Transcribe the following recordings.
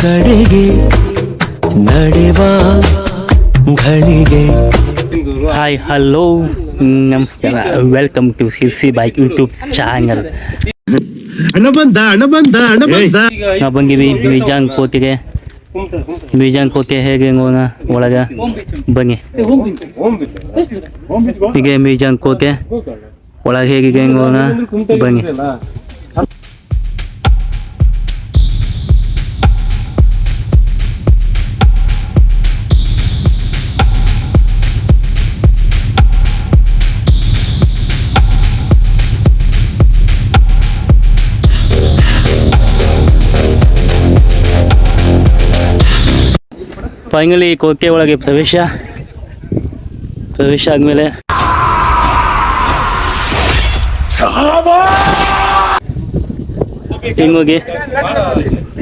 ಕಡೆಗೆ ನಡೆವ ಘಳಿಗೆ. ಹಾಯ್ ಹಲೋ ನಮಸ್ಕಾರ. Welcome to Sirsi bike YouTube channel ಹಣ ಬಂದ ಹಣ ಬಂದ ಹಣ ಬಂದ ನಾವು ಬಂದಿವಿ ಬೀಜಾಂಗ್ ಕೋತಿಗೆ ಬೀಜಾಂಗ್ ಕೋತಿ ಹೇಗೆ ಹೋಗೋಣ ಒಳಗೆ? ಬನ್ನಿ. ಹೀಗೆ ಬೀಜಾಂಗ್ ಕೋತಿ ಒಳಗೆ ಹೇಗೆ ಹೆಂಗೆ ಹೋಗೋಣ? ಬನ್ನಿ. ಫೈನಲಿ ಕೋಟೆಯೊಳಗೆ ಒಳಗೆ ಪ್ರವೇಶ. ಪ್ರವೇಶ ಆದಮೇಲೆ. ಹಿಂಗೋಗಿ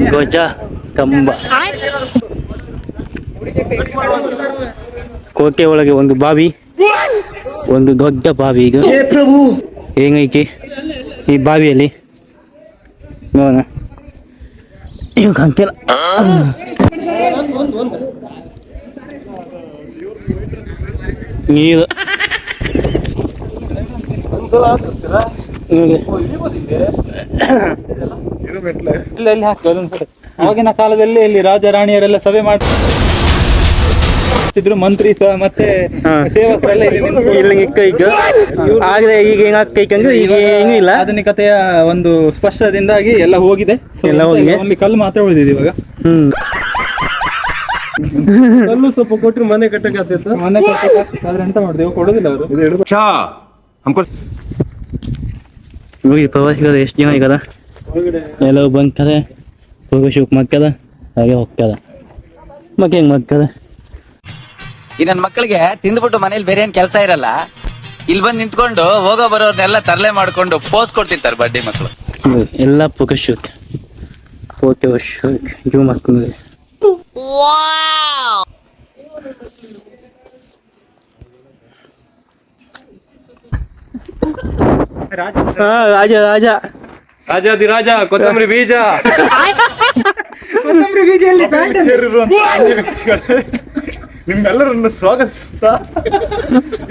ಧ್ವಜ ಕಂಬ. ಕೋಟೆ ಒಳಗೆ ಒಂದು ಬಾವಿ ಒಂದು ದೊಡ್ಡ ಬಾವಿ ಈಗ. ಹೆಂಗೈತಿ? ಈ ಬಾವಿಯಲ್ಲಿ ನೋಡೋಣ. ಇವಾಗ ಕಾಣ್ತಿಲ್ಲ ನಿಮಗೆ ಇಲ್ಲ ಇಲ್ಲಿ ಹಾಕಿ ಅವಾಗಿನ ಕಾಲದಲ್ಲಿ ಇಲ್ಲಿ ರಾಜ ರಾಣಿಯರೆಲ್ಲ ಸಭೆ ಮಾಡ್ತಿದ್ರು ಮಂತ್ರಿ ಸಹ ಮತ್ತೆ ಸೇವಕರೆಲ್ಲ ಇಲ್ಲಿ ಇಕ್ಕ ಈಗ ಆಗಲೇ ಈಗ ಹೆಂಗ್ ಆಗ್ತೈಕಂದ್ರೆ ಈಗ ಏನೂ ಇಲ್ಲ. ಆಧುನಿಕತೆಯ ಒಂದು ಸ್ಪಷ್ಟದಿಂದಾಗಿ ಎಲ್ಲ ಹೋಗಿದೆ. ಎಲ್ಲ ಹೋಗಿದೆ. only ಕಲ್ಲು ಮಾತ್ರ ಉಳಿದಿದೆ ಇವಾಗ. ಹ್ಮ್. ಕಲ್ಲು ಸ್ವಲ್ಪ ಕೊಟ್ರು ಮನೆ ಕಟ್ಟಕ್ಕೆ ಆಗ್ತಿತ್ತು? ಮನೆ ಕಟ್ಟಕ್ಕೆ ಆದ್ರೆ ಎಂತ ಮಾಡಿದೆವು ಕೊಡೋದಿಲ್ಲ ಅವರು. ಹೋಗಿ ಪ್ರವಾಸಿಗರು ಎಷ್ಟು ಜನ ಈಗದ ಎಲ್ಲರೂ ಬಂತಾರೆ. ಪ್ರವೇಶಕ್ಕೆ ಮಕ್ಕದ ಹಾಗೆ ಹೋಗ್ತದ. ಮತ್ತೆ ಹೆಂಗ್ ಮಕ್ಕದ? ಈ ನನ್ ಮಕ್ಕಳಿಗೆ ತಿಂದ್ಬಿಟ್ಟು ಮನೇಲಿ ಬೇರೆ ಏನ್ ಕೆಲಸ ಇರಲ್ಲ. ಇಲ್ಲಿ ಬಂದ್ ನಿಂತ್ಕೊಂಡು ಹೋಗೋ ಬರೋರ್ನೆಲ್ಲ ತರಲೆ ಮಾಡ್ಕೊಂಡು ಪೋಸ್ ಕೊಡ್ತಿರ್ತಾರೆ ಬಡ್ಡಿ ಮಕ್ಕಳು ಎಲ್ಲ ಪ್ರಕಾಶಕ್ಕೆ ಓಕೆ ವರ್ಷಕ್ಕೆ ಜೂ ಮಾಡ್ಕೊಂಡು ಹಾ ರಾಜ ರಾಜ. ರಾಜಾದಿ ರಾಜ ಕೊತ್ತಂಬರಿ ಬೀಜ. ನಿಮ್ಮೆಲ್ಲರನ್ನು ಸ್ವಾಗತಿಸುತ್ತಾ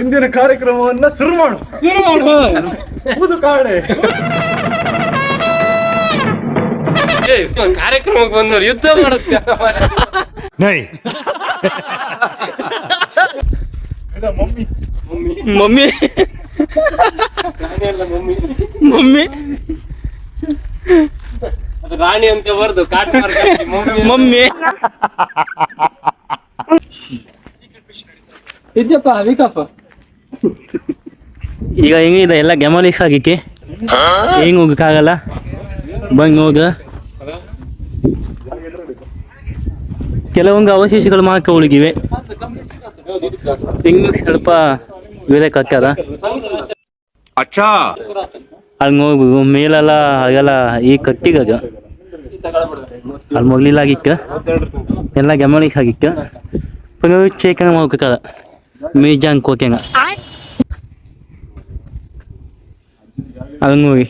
ಇಂದಿನ ಕಾರ್ಯಕ್ರಮವನ್ನ ಶುರು ಮಾಡು ಹೌದು ಮಾಡು ಏ, ಕಾರ್ಯಕ್ರಮಕ್ಕೆ ಬಂದವರು ಯುದ್ಧ ಮಾಡುತ್ತೆ. ಮಮ್ಮಿ. ಮಮ್ಮಿ. ಮಮ್ಮಿ. ಅದು ರಾಣಿ ಅಂತ ಬರ್ದು ಕಾಟ್ ಮಮ್ಮಿ ಇದ್ಯಪ್ಪ ವಿಕಪ್ಪ ಈಗ ಹೆಂಗಿದೆ? ಎಲ್ಲ ಗೆಮಾಲಿಕ್ಸ್ ಆಗಿಕ್ಕೆ? ಹೆಂಗ್ ಹೋಗಕ್ಕಾಗಲ್ಲ? ಬಂಗ್ ಹೋಗ. ಕೆಲವೊಂದು ಅವಶೇಷಗಳು ಮಾತ್ರ ಉಳಿಗಿವೆ ಇನ್ನು ಸ್ವಲ್ಪ ಬೇರೆ ಅಚ್ಚಾ! ಅಲ್ಲಿ ಹೋಗಿ ಮೇಲೆಲ್ಲ ಹಾಗೆಲ್ಲ ಈ ಕಟ್ಟಿಗ ಅಲ್ಲಿ ಮೊಗ್ಲಿಲ್ಲ ಆಗಿಕ್ಕ ಎಲ್ಲ ಗೆಮಲಿಕ್ಸ್ ಆಗಿಕ್ಕ. ಚೇಕನ ಹೋಗಕ್ಕದ ಮೀಜಾಂಗ್ ಕೋತೆಂಗ ಅಲ್ಲಿ ಹೋಗಿ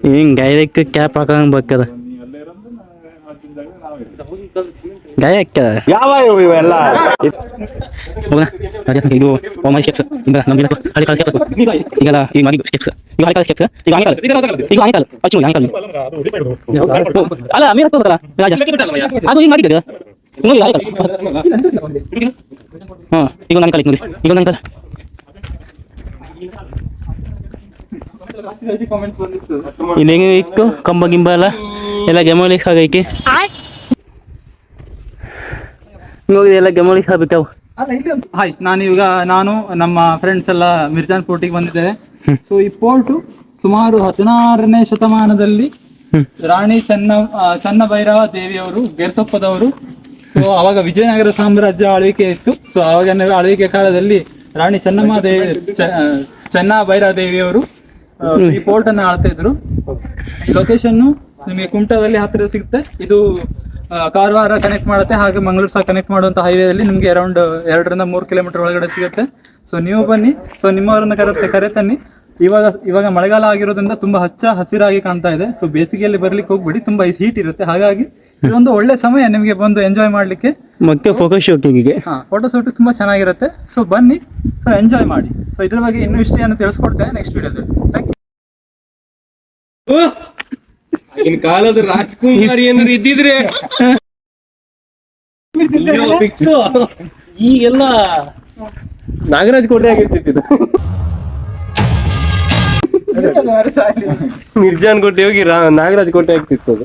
ಹಿಂಗ್ ಡೈರೆಕ್ಟ್ ಕ್ಯಾಪ್ ಹಾಕಂಗ್ ಹಾಕ್ಯದ ಯಾವ ಇವೆಲ್ಲ ಇದು ಓಮೈ ಸ್ಟೆಪ್ಸ್ ಈಗ ನಮ್ಗೆ ಹಳಿ ಕಾಲ ಸ್ಟೆಪ್ಸ್ ಈಗೆಲ್ಲ ಈಗ ಮಾಡಿ ಸ್ಟೆಪ್ಸ್ ಈಗ ಹಳಿ ಕಾಲ ಸ್ಟೆಪ್ಸ್ ಈಗ ಆನೆ ಕಾಲ ಈಗ ಆನೆ ಕಾಲ ಅಚ್ಚು ಆನೆ ಕಾಲ ಅಲ್ಲ ಮೀರ್ ಹತ್ತೋದಲ್ಲ ರಾಜ ಅದು ಈಗ ಮಾಡಿದ್ದು ನೋಡಿ ಹಳಿ ಕಾಲ ಹಾ ಈಗ ನನ್ನ ಕಾಲ ನೋಡಿ ಈಗ ನನ್ನ ಕಾಲ ಇಲ್ಲಿ ಹೆಂಗೆ ಇತ್ತು ಕಂಬ ಗಿಂಬ ಎಲ್ಲ ಎಲ್ಲ ಗೆಮೋಲಿಕ್ ಆಗೈತಿ. ನೋಡಿ ಎಲ್ಲ ಗೆಮೋಲಿಕ್ ಆಗ್ಬಿಟ್ಟವು ಹಾಯ್ ನಾನು ಇವಾಗ ನಾನು ನಮ್ಮ ಫ್ರೆಂಡ್ಸ್ ಎಲ್ಲ ಮಿರ್ಜಾನ್ ಪೋರ್ಟಿಗೆ ಬಂದಿದ್ದೇವೆ. ಸೊ ಈ ಪೋರ್ಟು ಸುಮಾರು ಹದಿನಾರನೇ ಶತಮಾನದಲ್ಲಿ ರಾಣಿ ಚೆನ್ನ ಚನ್ನ ಭೈರವ ದೇವಿಯವರು ಗೆರ್ಸಪ್ಪದವರು ಸೊ ಅವಾಗ ವಿಜಯನಗರ ಸಾಮ್ರಾಜ್ಯ ಆಳ್ವಿಕೆ ಇತ್ತು. ಸೊ ಅವಾಗ ಆಳ್ವಿಕೆ ಕಾಲದಲ್ಲಿ ರಾಣಿ ಚೆನ್ನಮ್ಮ ದೇವಿ ಚೆನ್ನ ಭೈರವ ದೇವಿಯವರು ಈ ಪೋರ್ಟ್ ಅನ್ನ ಆಳ್ತಾ ಇದ್ರು. ಈ ಲೊಕೇಶನ್ ನಿಮಗೆ ಕುಮಟಾದಲ್ಲಿ ಹತ್ತಿರ ಸಿಗುತ್ತೆ. ಇದು ಕಾರವಾರ ಕನೆಕ್ಟ್ ಮಾಡುತ್ತೆ. ಹಾಗೆ ಮಂಗಳೂರು ಸಹ ಕನೆಕ್ಟ್ ಮಾಡುವಂತ ಹೈವೇದಲ್ಲಿ ನಿಮಗೆ ಅರೌಂಡ್ ಎರಡರಿಂದ ಮೂರು ಕಿಲೋಮೀಟರ್ ಒಳಗಡೆ ಸಿಗುತ್ತೆ. ಸೊ ನೀವು ಬನ್ನಿ. ಸೊ ನಿಮ್ಮವರನ್ನ ಕರೆತ ಕರೆ ತನ್ನಿ ಇವಾಗ ಇವಾಗ ಮಳೆಗಾಲ ಆಗಿರೋದ್ರಿಂದ ತುಂಬಾ ಹಚ್ಚ ಹಸಿರಾಗಿ ಕಾಣ್ತಾ ಇದೆ. ಸೊ ಬೇಸಿಗೆಯಲ್ಲಿ ಬರ್ಲಿಕ್ಕೆ ಹೋಗ್ಬಿಡಿ. ತುಂಬಾ ಹೀಟ್ ಇರುತ್ತೆ. ಹಾಗಾಗಿ ಇದೊಂದು ಒಳ್ಳೆ ಸಮಯ ನಿಮಗೆ ಬಂದು ಎಂಜಾಯ್ ಮಾಡ್ಲಿಕ್ಕೆ. ಮತ್ತೆ ಫೋಕಸ್ ಶೂಟಿಂಗಿಗೆ ಹಾ ಫೋಟೋ ಶೂಟ್ ತುಂಬಾ ಚೆನ್ನಾಗಿರುತ್ತೆ. ಸೊ ಬನ್ನಿ. ಸೊ ಎಂಜಾಯ್ ಮಾಡಿ. ಸೊ ಇದ್ರ ಬಗ್ಗೆ ಇನ್ನೂ ಏನೋ ತಿಳಿಸ್ಕೊಡ್ತೇನೆ ನೆಕ್ಸ್ಟ್ ವಿಡಿಯೋದಲ್ಲಿ ಥ್ಯಾಂಕ್ ಯು ಆಗಿನ ಕಾಲದ ರಾಜ್ಕುಮಾರಿ ಏನಾರು ಇದ್ದಿದ್ರೆ ಈಗೆಲ್ಲ ನಾಗರಾಜ್ ಕೋಟೆ ಆಗಿರ್ತಿತ್ತು ಮಿರ್ಜಾನ್ ಕೋಟೆ ಹೋಗಿ ರಾ- ನಾಗರಾಜ್ ಕೋಟೆ ಆಗ್ತಿತ್ತು ಅದು.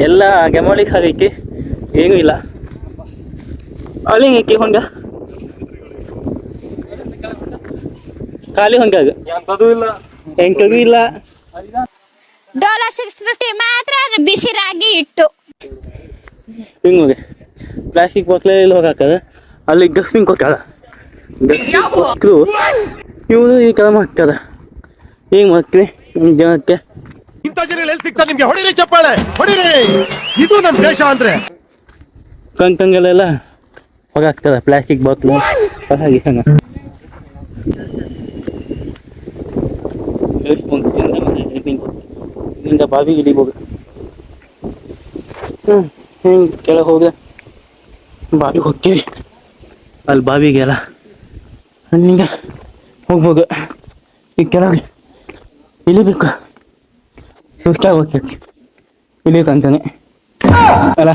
ಎಲ್ಲ ಗೆಮಾಳಿಗೆ ಹಾಗೈತಿ ಏನೂ ಇಲ್ಲ. ಅಲ್ಲಿ ಹೊಂಗ ಖಾಲಿ ಹಂಗಾಗ. ಎಂತದೂ ಇಲ್ಲ. ಎಂಕಗೂ ಇಲ್ಲ. ಡೋಲೋ ಸಿಕ್ಸ್ ಫಿಫ್ಟಿ ಮಾತ್ರ ಬಿಸಿ ರಾಗಿ ಇಟ್ಟು. ಹಿಂಗ ಹೋಗಿ. ಪ್ಲಾಸ್ಟಿಕ್ ಬಾಟ್ಲಲ್ಲಿ ಹೋಗಾಕದ? ಅಲ್ಲಿ ಡಸ್ಟ್ಬಿನ್ ಕೊಟ್ಟಾಳ. ಡಸ್ಟ್ಬಿನ್ ಇವರು ಈ ಕಲ ಮಾಡ್ತಾರ ಹಿಂಗ್ ಮಾಡ್ತೀವಿ ನಮ್ಮ ಜನಕ್ಕೆ. ಇಂಥ ಜನ ಎಲ್ಲಿ ಸಿಗ್ತಾರೆ ನಿಮ್ಗೆ? ಹೊಡಿರಿ ಚಪ್ಪಾಳೆ ಹೊಡಿರಿ. ಇದು ನಮ್ಮ ದೇಶ ಅಂದ್ರೆ. ಕಂಕಂಗಲೆಲ್ಲ ಹೋಗಾಕ್ತದ ಪ್ಲಾಸ್ಟಿಕ್ ಬಾಟ್ಲು ಹಾಗೆ ಹಂಗ. ಇಲ್ಲಿಂದ ಬಾವಿ ಇಳಿಬೋದು ಹ್ಮ್ ಹಿಂಗ್ ಕೆಳಗೆ ಹೋಗ. ಬಾವಿಗೆ ಹೋಗ್ತೀವಿ. ಅಲ್ಲಿ ಬಾವಿಗೆ ಎಲ್ಲ ಅಲ್ಲಿಂದ ಹೋಗ್ಬೋದು. ಈ ಕೆಳಗೆ. ಇಳಿಬೇಕು ಸುಸ್ತಾಗಿ ಹೋಗ್ಬೇಕು ಇಳಿಬೇಕಂತಾನೆ ಅಲ್ಲ?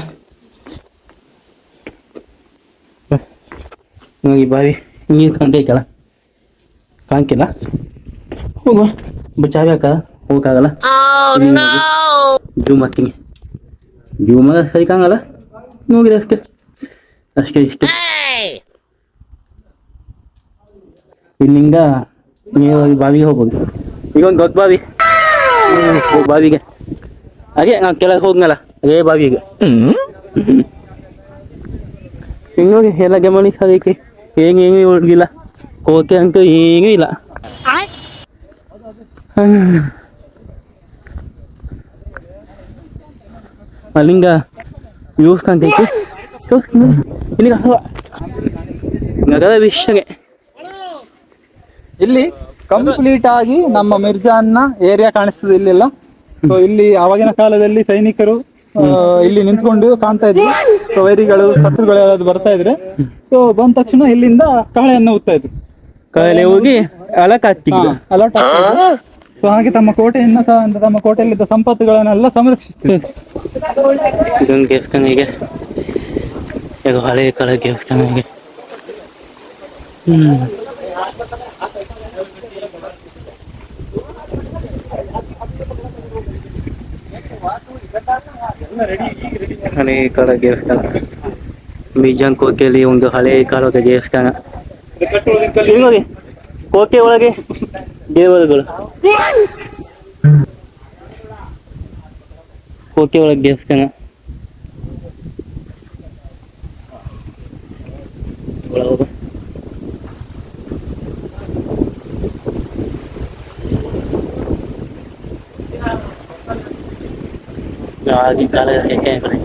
ಈ ಬಾವಿ ನೀರು ಕಾಣ್ತೈತಲ್ಲ ಕಾಣ್ತಿಲ್ಲ? ಹೋಗುವ. ಚಾವಿ ಹಾಕ ಹೋಗಕ್ಕಾಗಲ್ಲ? ಜೂಮ್ ಹಾಕ್ತೀನಿ. ಜೂಮ್ ಸರಿ ಕಾಣಲ್ಲ ಹೋಗಿದೆ ಅಷ್ಟೇ. ಅಷ್ಟೇ ಇಷ್ಟೇ. ಇಲ್ಲಿಂದ ನೀವು ಈ ಬಾವಿಗೆ ಹೋಗ್ಬೋದು. ಈಗ ಒಂದು ದೊಡ್ಡ ಬಾವಿ. ಹೋಗ್ ಬಾವಿಗೆ. ಅದೇ ನಾನು ಕೆಳಗೆ ಹೋಗ್ನಲ್ಲ ಅದೇ ಬಾವಿಗೆ. ಹಿಂಗೋಗಿ ನೋಡಿ ಎಲ್ಲ ಗಮನಿಸಿ ಅದಕ್ಕೆ ಏನು ಹೆಂಗ ಹೋಗಿಲ್ಲ. ಕೋಕೆ ಅಂತೂ ಏನೂ ಇಲ್ಲ. ಹ್ಮ್. ಅಲ್ಲಿಂಗ ಯೂಸ್ ಕಾಣ್ತೈತಿ ಸೊ, ಇಲ್ಲಿಗ ನಗರ ವಿಷಯಗೆ ಇಲ್ಲಿ ಕಂಪ್ಲೀಟ್ ಆಗಿ ನಮ್ಮ ಮಿರ್ಜಾನ್ನ ಏರಿಯಾ ಕಾಣಿಸ್ತದೆ ಇಲ್ಲೆಲ್ಲ. ಸೊ ಇಲ್ಲಿ ಆವಾಗಿನ ಕಾಲದಲ್ಲಿ ಸೈನಿಕರು ಇಲ್ಲಿ ನಿಂತ್ಕೊಂಡು ಕಾಣ್ತಾ ಇದ್ರು. ಸೊ ವೈರಿಗಳು ಶತ್ರುಗಳು ಯಾರಾದ್ರು ಬರ್ತಾ ಇದ್ರೆ. ಸೊ ಬಂದ ತಕ್ಷಣ ಇಲ್ಲಿಂದ ಕಾಳೆಯನ್ನು ಉತ್ತಾ ಇದ್ರು. ಕಲೆ ಹೋಗಿ ಅಲಕ್ ಹಾಕ್ತಿದ್ರು ಅಲರ್ಟ್ ಸೊ ಹಾಗೆ ತಮ್ಮ ಕೋಟೆಯನ್ನ ಸಹ, ಅಂದ್ರೆ ತಮ್ಮ ಕೋಟೆಯಲ್ಲಿದ್ದ ಸಂಪತ್ತುಗಳನ್ನೆಲ್ಲ ಈಗ ಈಗ ಹಳೆಯ ಕಾಲ ದೇವಸ್ಥಾನ ಹ್ಮ್. ಹಳೆಯ ದೇವಸ್ಥಾನ ಬೀಜಾನ್ ಕೋಟೆಯಲ್ಲಿ ಒಂದು ಹಳೆಯ ಕಾಲದ ದೇವಸ್ಥಾನ ಕೋಕೆ ಒಳಗೆ ದೇವರುಗಳು. ಕೋಟೆ ಒಳಗೆ ದೇವಸ್ಥಾನ ಒಳ ಹೋಗು. ಆಗಿನ ಕಾಲದ ಹೆಗ್ಗಣಗಳು.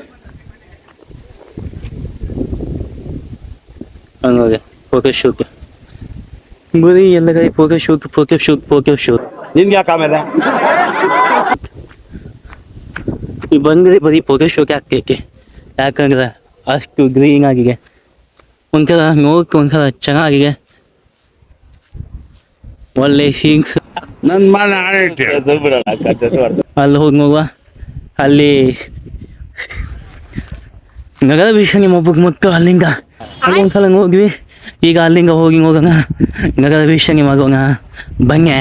ಹಂಗೋಗೆ ಫೋಕಸ್ ಶೂಟ್ ಬರೀ ಎಲ್ಲ ಕೈ focus shoot focus shoot focus shoot ನಿನ್ಗೆ ಯಾಕೆ ಆಮೇಲೆ? ಈ ಬಂದ್ರೆ ಬರೀ ಪೋಕೆ ಶೋಕೆ ಆಗ್ತೈತಿ ಯಾಕಂದ್ರೆ ಅಷ್ಟು ಗ್ರೀನ್ ಆಗಿದೆ. ಒಂದ್ಸಲ ನೋಡಕ್ಕೆ ಒಂದ್ಸಲ ಚೆನ್ನಾಗಿದೆ. ಒಳ್ಳೆ ಸೀನ್ಸ್ ಅಲ್ಲಿ ಹೋಗಿ ನೋಡುವ. ಅಲ್ಲಿ ನಗರ ವಿಷಯ ನಿಮ್ಮ ಒಬ್ಬಗೆ ಮತ್ತು ಅಲ್ಲಿಂದ. ಒಂದ್ಸಲ ಹೋಗ್ವಿ ಈಗ ಅಲ್ಲಿಂಗ ಹೋಗಿ ಹೋಗೋಣ. ನಗರ ವೀಕ್ಷಣೆ ಮಾಡೋಣ. ಬಂಗೆ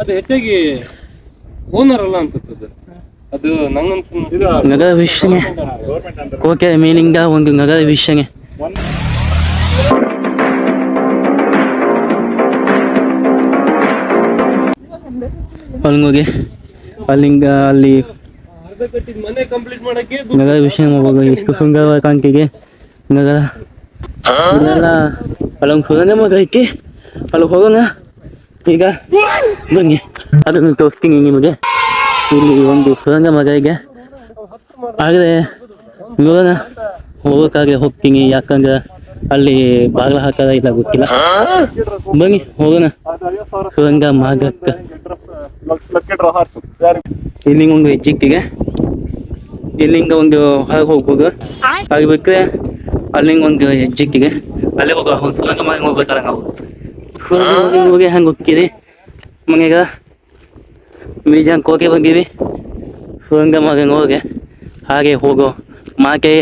ಅದು ಹೆಚ್ಚಾಗಿ ಓನರ್ ಅಲ್ಲ ಅನ್ಸುತ್ತೆ ಅದು ನಂಗನ್ಸ ನಗರ ವಿಷಯಗೆ ಕೋಕೆ ಮೀನಿಂಗ ಒಂದು ನಗರ ವೀಕ್ಷಣೆ. ಅಲ್ಲಿಂಗ ಹೋಗಿ ಅಲ್ಲಿಂದ ಅಲ್ಲಿ ನಗರ ವಿಷಯ ಹೋಗುವಾಗ ಎಷ್ಟು ಸುಂದರವಾದ ಕಾಣ್ತಿಗೆ ನಗರ. ಇದೆಲ್ಲ ಅಲ್ಲೊಂದು ಮಗ ಐತಿ. ಅಲ್ಲಿ ಹೋಗೋಣ. ಈಗ ಬನ್ನಿ. ಅದನ್ನು ತೋರಿಸ್ತೀನಿ ನಿಮಗೆ. ಇಲ್ಲಿ ಒಂದು ಸುರಂಗ ಮಗ ಇದೆ. ಆದರೆ ನೋಡೋಣ. ಹೋಗೋಕ್ಕಾಗಿ ಹೋಗ್ತೀನಿ. ಯಾಕಂದ್ರೆ ಅಲ್ಲಿ ಬಾಗಿಲ ಹಾಕದ ಇಲ್ಲ ಗೊತ್ತಿಲ್ಲ. ಬನ್ನಿ, ಹೋಗೋಣ. ಸುರಂಗ ಮಾರ್ಗಕ್ಕೆ. ಇಲ್ಲಿಂಗ ಒಂದು ಹೆಜ್ಜಿಕ್ಕಿಗೆ ಇಲ್ಲಿಂದ ಒಂದು ಹೊರಗೆ ಹೋಗ್ಬೋದು ಹಾಗೆ ಬಿಟ್ಟರೆ ಅಲ್ಲಿಂದ ಒಂದು ಹೆಜ್ಜಿಕ್ಕಿಗೆ ಅಲ್ಲೇ ಹೋಗೋ, ಸುರಂಗ ಮಾರ್ಗ ಹೋಗ್ಬೇಕಲ್ಲ ನಾವು ಹೋಗಿ ಹಂಗೆ ಹೋಗ್ತೀರಿ? ಮನೆಗ ಮ್ಯೂಸಿಯಂಗೆ ಹೋಗಿ ಬಂದೀವಿ. ಸುರಂಗ ಮಾರ್ಗ ಹೋಗಿ. ಹಾಗೆ ಹೋಗೋ. ಮಾಕೆ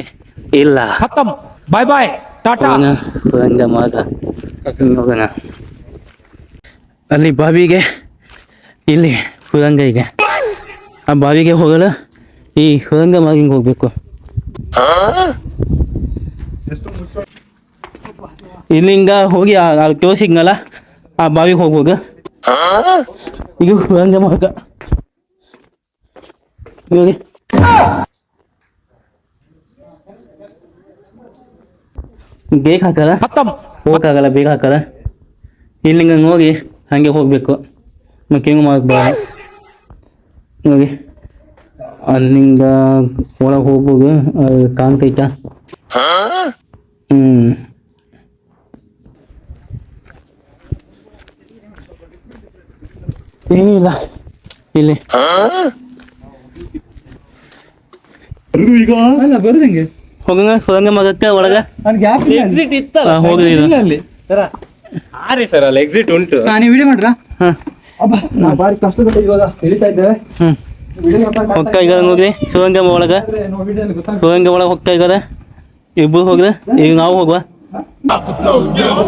ಇಲ್ಲ. ಬಾಯ್ ಬಾಯ್ ಟಾಟಾ. ಮಾರ್ಗ ಹೋಗೋಣ ಅಲ್ಲಿ ಬಾವಿಗೆ ಇಲ್ಲಿ ಹುರಂಗ ಇದೆ ಆ ಬಾವಿಗೆ ಹೋಗಲು ಈ ಹುರಂಗ ಮಾರ್ಗಿಂಗ್ ಹೋಗ್ಬೇಕು. ಇಲ್ಲಿಂದ ಹೋಗಿ ಅಲ್ಲಿ ತೋರಿಸಿದ್ನಲ್ಲ ಆ ಬಾವಿಗೆ ಹೋಗ್ಬೋದು ಇದು ಹುರಂಗ ಮಾರ್ಗ. ನೋಡಿ. ಬೇಗ ಹಾಕಲ್ಲ? ಹೋಗಕ್ಕಾಗಲ್ಲ ಬೇಗ ಹಾಕಲ್ಲ. ಇಲ್ಲಿಂಗ ಹೋಗಿ ಹಾಗೆ ಹೋಗಬೇಕು. ಮತ್ತೆ ಹೆಂಗೆ ಮಾಡಬಾರ ನೋಡಿ ಅಲ್ಲಿಂದ ಒಳಗೆ ಹೋಗ್ಬೋದು ಕಾಣ್ತೈತಾ ಹ್ಮ್. ಏನಿಲ್ಲ. ಇಲ್ಲಿ. ಅಲ್ಲ ಬರುದಂಗೆ ಹೋಗಂಗ ಮಗಕ್ಕೆ ಒಳಗ. ಎಕ್ಸಿಟ್ ಇತ್ತಲ್ಲ ಹೋಗಿ ಹೋಗುದು ಇಲ್ಲ ಅಲ್ಲಿ ಹಾರಿ ಸರ್ ಅಲ್ಲಿ ಎಕ್ಸಿಟ್ ಉಂಟು. ನಾನು ವಿಡಿಯೋ ಮಾಡ್ರ? ಹಾ. ಅಬ್ಬಾ ನಾ ಬಾರಿ ಕಷ್ಟಪಟ್ಟು ಇವಾಗ ಇಳಿತಾ ಇದ್ದೇವೆ. ಹೊಕ್ಕ ಈಗ ನೋಡ್ರಿ ಸುರಂಗ ಒಳಗ. ವಿಡಿಯೋ ಒಳಗ ಹೊಕ್ಕ ಇದ್ದಾರೆ. ಇಬ್ರು ಹೋಗ್ರೆ ಈಗ ನಾವು ಹೋಗುವ. ಇವ್ರು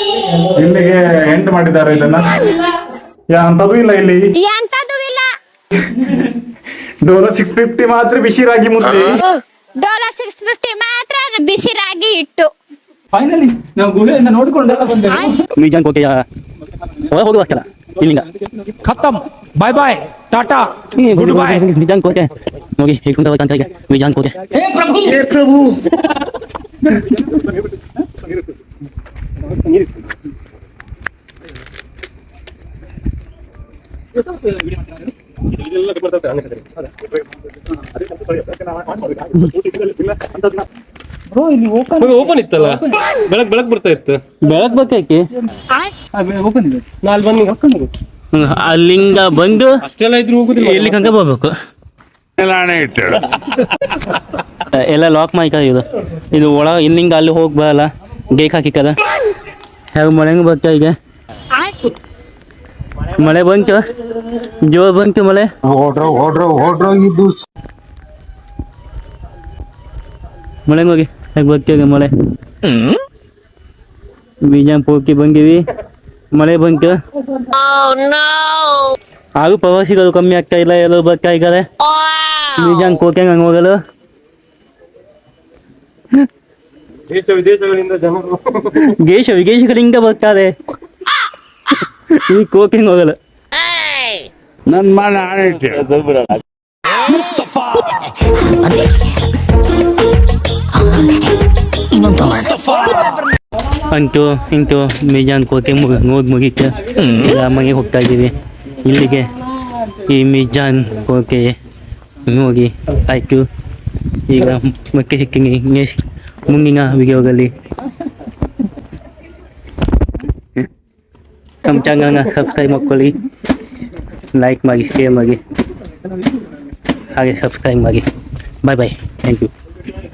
ಬಂದು ಇಲ್ಲಿಗೆ ಎಂಡ್ ಮಾಡಿದ್ದಾರೆ ಇದನ್ನ. ಯಾ ಅಂತದೂ ಇಲ್ಲ ಇಲ್ಲಿ. ಎಂತದು ಇಲ್ಲ. ಡೋಲೋ ಸಿಕ್ಸ್ ಫಿಫ್ಟಿ ಮಾತ್ರ ಬಿಸಿ ರಾಗಿ ಮುದ್ದೆ ಡೋಲೋ ಸಿಕ್ಸ್ ಫಿಫ್ಟಿ ಮಾತ್ರ ಬಿಸಿ ರಾಗಿ ಇಟ್ಟು. ಫೈನಲಿ ನಾವು ಗುಹೆಯಿಂದ ನೋಡ್ಕೊಂಡೆಲ್ಲ ಬಂದೆವು. ಮೀಜಾನ್ ಕೋಟೆಯ ಒಳಗೆ ಹೋಗುವ ಅಷ್ಟಲ್ಲ ಇಲ್ಲಿಂದ. ಖತಮ್. ಬಾಯ್ ಬಾಯ್ ಟಾಟಾ ಗುಡ್ ಬಾಯ್ ಮೀಜಾನ್ ಕೋಟೆ. ನೋಡಿ ಹೇಗೆ ಕುಂತ ಕಾಣ್ತಾ ಇದೆ ಮೀಜಾನ್ ಕೋಟೆ. ಓಪನ್ ಇತ್ತಲ್ಲ? ಬೆಳಕ್ ಬೆಳಕ್ ಬರ್ತಾ ಇತ್ತು. ಬೆಳಕ್ ಓಪನ್ ಇದೆ. ನಾಲ್ ಬನ್ನಿ. ಅಲ್ಲಿಂದ ಬಂದು ಅಷ್ಟೆಲ್ಲ ಇದ್ರು ಹೋಗುದಿಲ್ಲ. ಇಲ್ಲಿ ಕಂಕ ಬರ್ಬೇಕು. ಎಲ್ಲ ಲಾಕ್ ಮಾಡಿಕ ಇದು? ಇದು ಒಳ ಇಲ್ಲಿಂದ ಅಲ್ಲಿ ಹೋಗಿ ಬರಲ್ಲ. ಗೇಕ್ ಹಾಕಿಕದ ಹೇಗೆ ಮಳೆ ಬರ್ತಾ ಈಗ? ಮಳೆ ಬಂತು? ಜೋರ್ ಬಂತು ಮಳೆ? ಹೊಡ್ರೋ ಹೊಡ್ರೋ ಹೊಡ್ರೋ ಇದು ಮಳೆ ಹೋಗಿ? ಹೇಗೆ ಬರ್ತೀವಿ ಮಳೆ ಬಿಜಾಪುರಕ್ಕೆ ಬಂದೀವಿ. ಮಳೆ ಬಂತು. ಆಗೂ ಪ್ರವಾಸಿಗಳು ಕಮ್ಮಿ ಆಗ್ತಾ ಇಲ್ಲ ಎಲ್ಲರೂ ಬರ್ತಾ ಇದ್ದಾರೆ. ಬಿಜಾನ್ ಕೋಟೆ ಹಂಗೆ ಹೋಗಲು. ದೇಶ ವಿದೇಶಗಳಿಂದ ಜನರು. ದೇಶ ವಿದೇಶಗಳಿಂದ ಬರ್ತಾರೆ. ಈ ಕೋಕಿಂಗ್ ಹೋಗಲು. ನನ್ ಮಾಡ ಆಣೈತೆ ಅಂತೂ ಇಂತೂ ಮಿಜಾನ್ ಕೋಟೆ ಮುಗ ಹೋಗಿ ಮುಗಿತು ಮನೆಗೆ ಹೋಗ್ತಾ ಇದ್ದೀವಿ. ಇಲ್ಲಿಗೆ ಈ ಮಿಜಾನ್ ಕೋಟೆ ಹೋಗಿ ಆಯಿತು. ಈಗ ಮತ್ತೆ ಸಿಗ್ತೀನಿ ನೆಕ್ಸ್ಟ್ ಮುಂದಿನ ವಿಡಿಯೋದಲ್ಲಿ. ನಮ್ಮ ಚಾನಲ್ನ ಸಬ್ಸ್ಕ್ರೈಬ್ ಮಾಡ್ಕೊಳ್ಳಿ. ಲೈಕ್ ಮಾಡಿ ಶೇರ್ ಮಾಡಿ. ಹಾಗೆ ಸಬ್ಸ್ಕ್ರೈಬ್ ಮಾಡಿ. Bye bye thank you